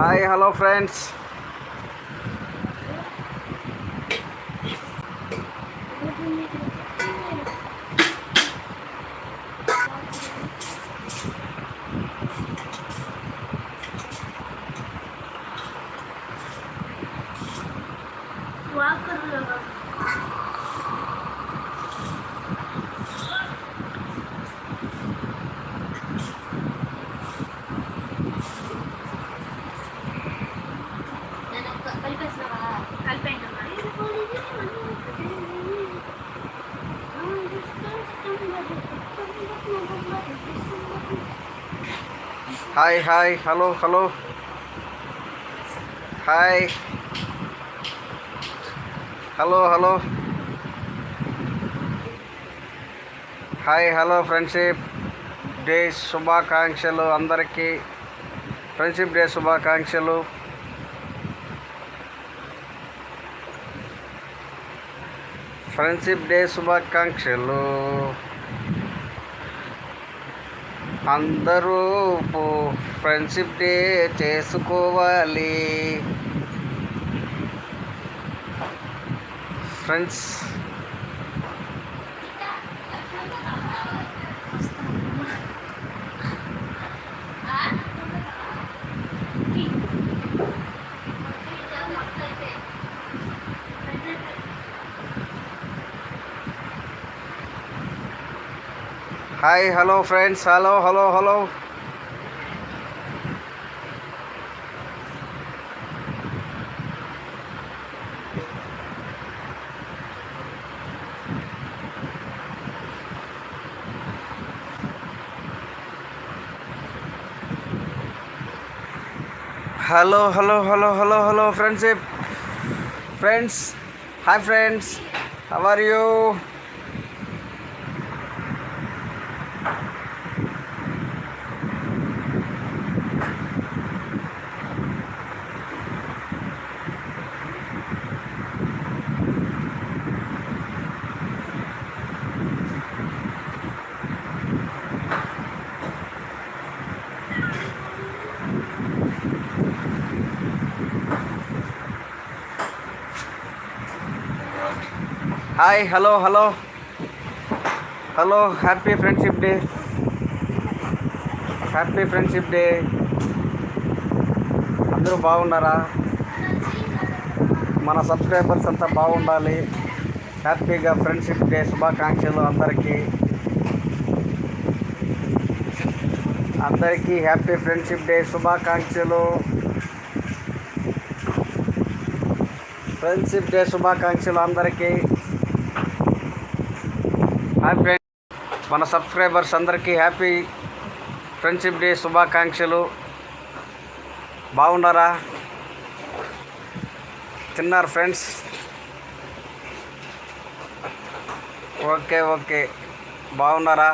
Hi hello friends hi hi hello hello hi hello hello hi hello friendship day శుభాకాంక్షలు అందరికీ friendship day శుభాకాంక్షలు friendship day శుభాకాంక్షలు అందరూ friendship day చేసుకోవాలి. Friends Hi, hello friends, hello, hello, hello. Hello, hello, hello, hello, hello, friendship. Friends, hi friends, how are you? Hi hello hello. Hello happy friendship day. Happy friendship day. అందరూ బాగున్నారా? మన subscribers అంతా బాగుండాలి. హ్యాపీగా friendship day శుభాకాంక్షలు అందరికీ. అందరికీ happy friendship day శుభాకాంక్షలు. ఫ్రెండ్షిప్ డే శుభాకాంక్షలు అందరికీ. Hi friend. మన సబ్స్క్రైబర్స్ అందరికీ హ్యాపీ ఫ్రెండ్షిప్ డే శుభాకాంక్షలు. బాగున్నారా? తిన్నారు ఫ్రెండ్స్? Okay okay. బాగున్నారా?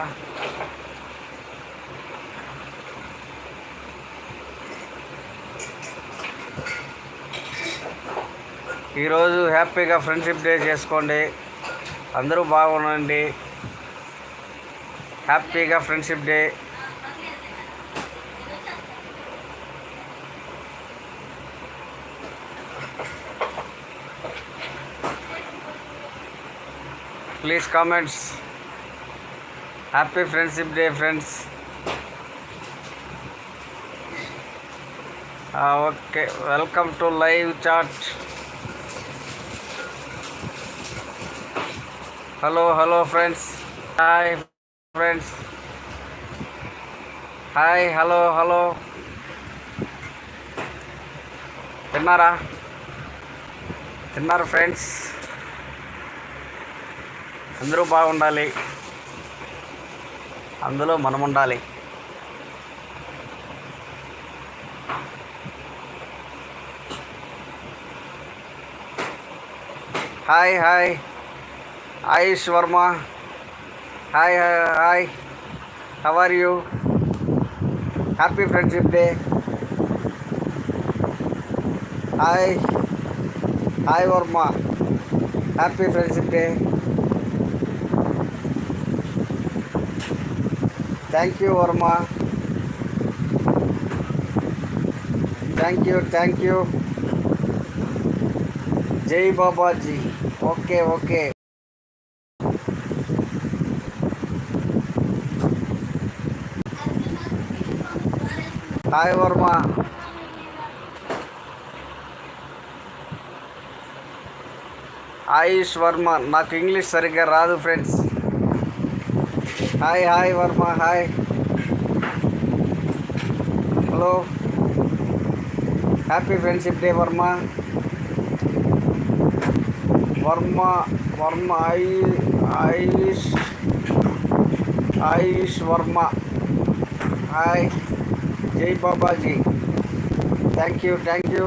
ఈరోజు హ్యాపీగా ఫ్రెండ్షిప్ డే చేసుకోండి. అందరూ బాగుండండి. హ్యాపీగా friendship day please comments happy friendship day friends okay welcome to live chat hello hello friends hi Friends hi hello hello తిన్నారా? తిన్నారు ఫ్రెండ్స్ అందరూ బాగుండాలి. అందులో మనం ఉండాలి hi hi Ayush Varma hi uh, hi. How are you? Happy friendship day. Hi. Hi Varma. Happy friendship day. Thank you Varma. Thank you thank you. Jai Babaji. Okay okay. Hi Varma Ayush Varma నాకు English సరిగ్గా రాదు friends hi hi Varma hi hello happy friendship day Varma Varma Varma I Ayush Ayush Varma hi జై Babaji. Thank you thank you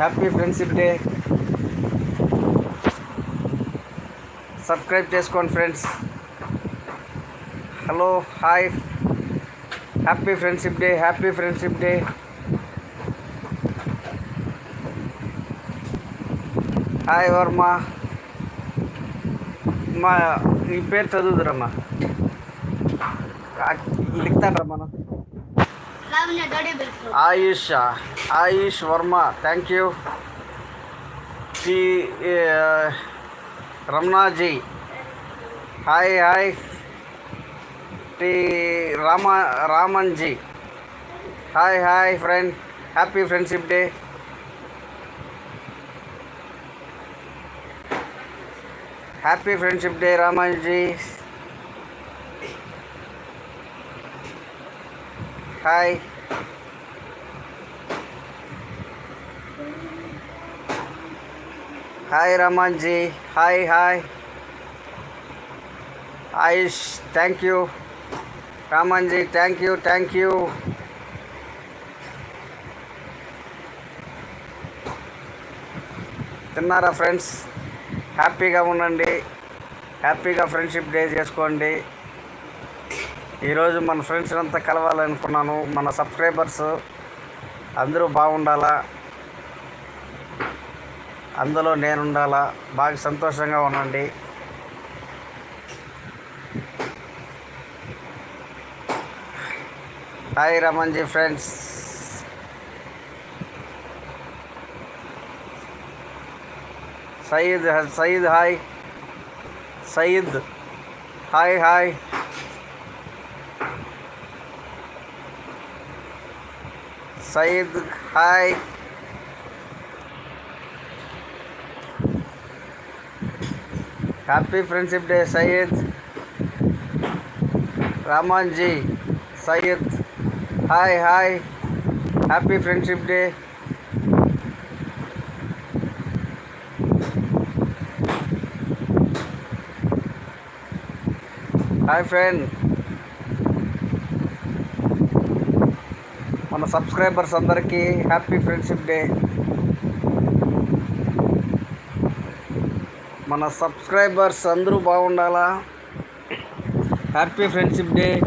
happy friendship day subscribe చేసుకోండి friends hello hi happy friendship day happy friendship day hi Varma మా ఈ పేరు చదువుతురమ్మా లిఖతాడ్రా Ayush Ayush Varma thank you T Ramana ji. Hi hi T Raman ji. Hi hi friend happy friendship day happy friendship day Raman ji. Hi. Hi Ramanji. Hi hi. Ayush thank you. Ramanji thank you thank you. తిన్నారా friends? హ్యాపీగా ఉండండి. హ్యాపీగా friendship day చేసుకోండి. ఈరోజు మన friends అంతా కలవాలనుకున్నాను. మన subscribers అందరూ బాగుండాలా? అందులో నేను ఉండాలా బాగా సంతోషంగా ఉండండి. Hi Ramanji friends. Sayeed Sayeed hi. Sayeed hi hi. Sayeed hi. Happy friendship day Sayeed Ramanji Sayeed hi hi. Happy friendship day. Hi friend. మన సబ్స్క్రైబర్స్ అందరికీ హ్యాపీ ఫ్రెండ్షిప్ డే. మన సబ్స్క్రైబర్స్ అందరూ బాగుండాలా? Happy friendship day.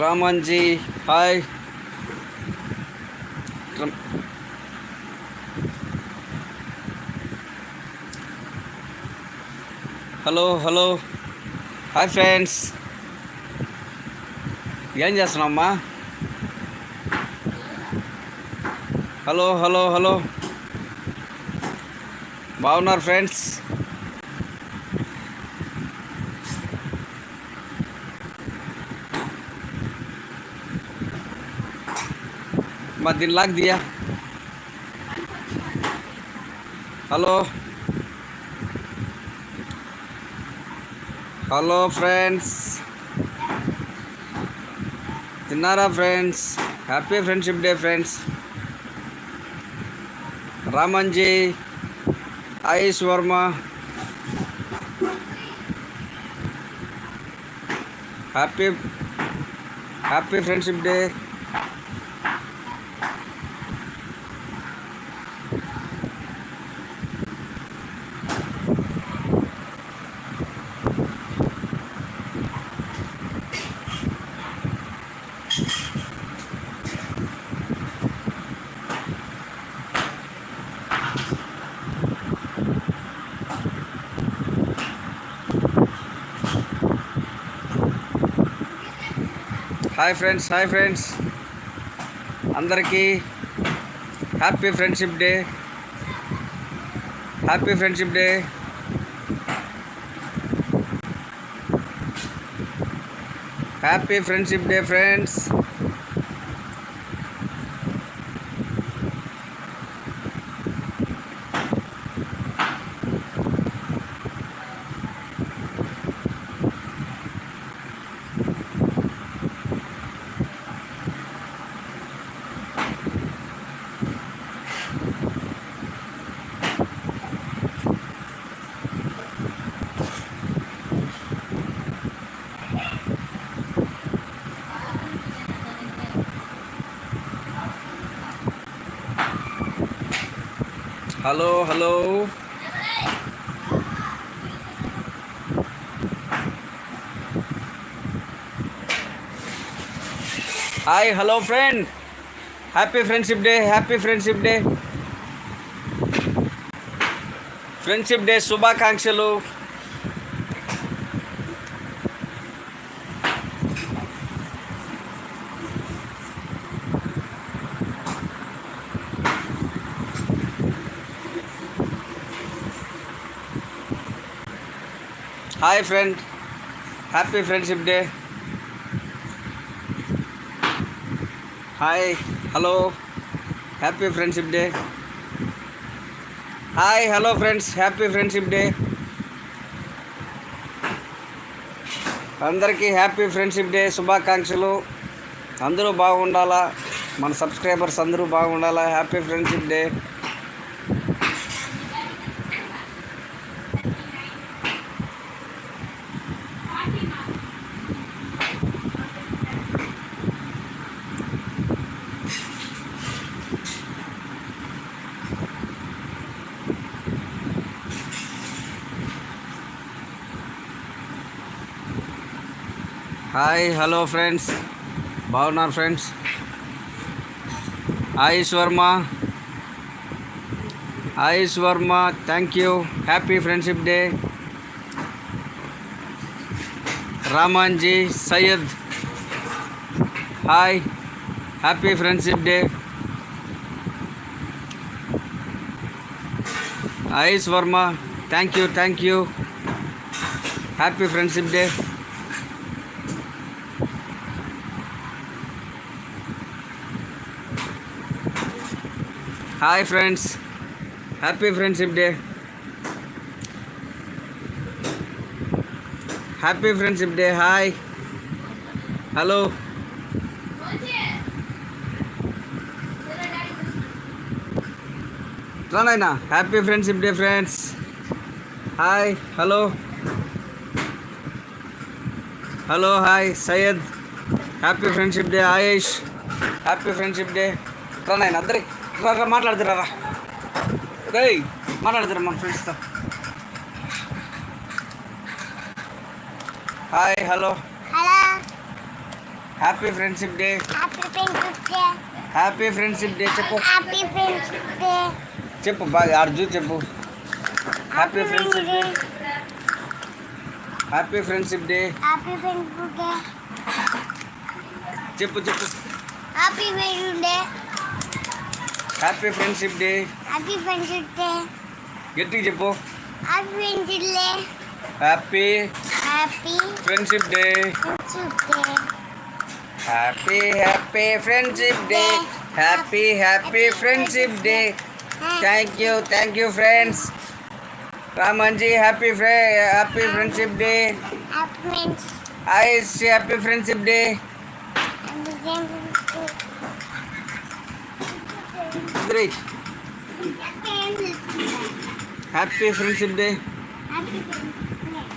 Ramanji hi. Hello hello. Hi friends ఏం చేస్తున్నామ్మా hello hello hello బాగున్నారు friends మరి దీని lock దియా hello Hello friends తిన్నారా friends happy friendship day friends Ramanji Ayush Varma. Happy happy friendship day hi friends hi friends అందరికీ happy friendship day happy friendship day happy friendship day friends hello hello hi hello friend happy friendship day happy friendship day friendship day శుభాకాంక్షలు Hi friend. Happy friendship day. Hi hello. Happy friendship day. Hi hello friends. Happy friendship day. అందరికీ happy friendship day. శుభాకాంక్షలు. అందరూ బాగుండాలా? మన subscribers అందరూ బాగుండాలా? Happy friendship day. Hi hello friends బాగున్నారు friends Ayush Verma Ayush Verma thank you happy friendship day Ramanji Syed hi happy friendship day Ayush Verma thank you thank you happy friendship day Hi friends. Happy friendship day. Happy friendship day hi. Hello. రానైనా happy friendship day friends. Hi hello. Hello hi Syed. Happy friendship day Ayesh. Happy friendship day. రానైనా అందరి రా రా మాట్లాడుతురా రా. రేయ్ మాట్లాడుతురా మన ఫ్రెండ్స్తో hi hello happy friendship day happy friendship day చెప్పు. చెప్పు బాగా అర్జు చెప్పు. Happy friendship day happy friendship day చెప్పు చెప్పు. Happy day happy friendship day happy friendship day గట్టిగా చెప్పు happy friendship day happy happy friendship day friendship day happy happy friendship day happy happy friendship day thank you thank you friends Ramanji happy ఫ్రె happy friendship day happy friends ice happy Great. Happy Friendship Day. Happy Friendship Day.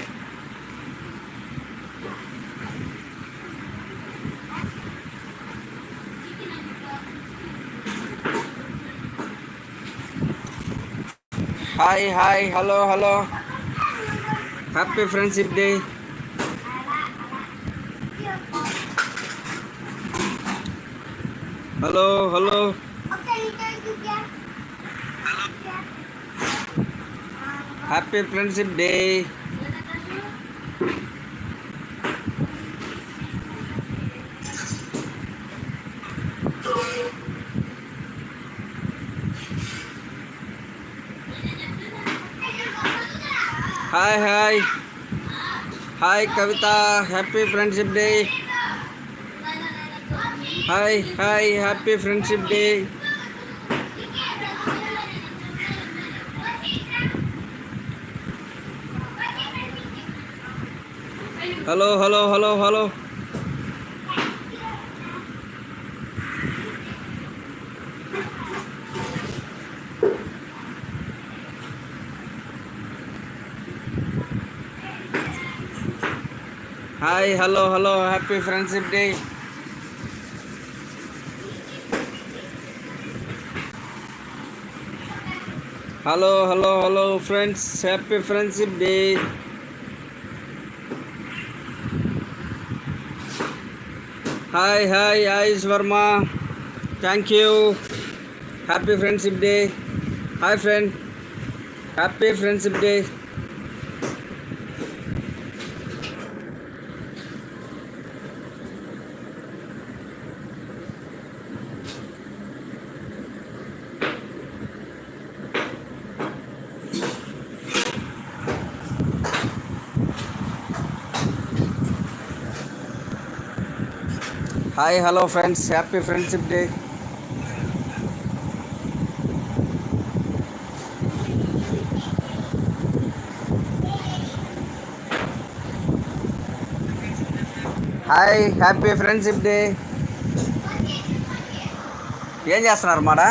Hi hi hello hello happy friendship day hello hello happy friendship day hi hi hi Kavita happy friendship day hi hi happy friendship day hello hello hello hello hi hello hello happy friendship day hello hello hello friends happy friendship day Hi, hi, Ayush Verma. Thank you. Happy Friendship Day. Hi, friend. Happy Friendship Day. Hi hello friends. Happy friendship day. Hi happy friendship day. ఏం చేస్తున్నారు మాడా?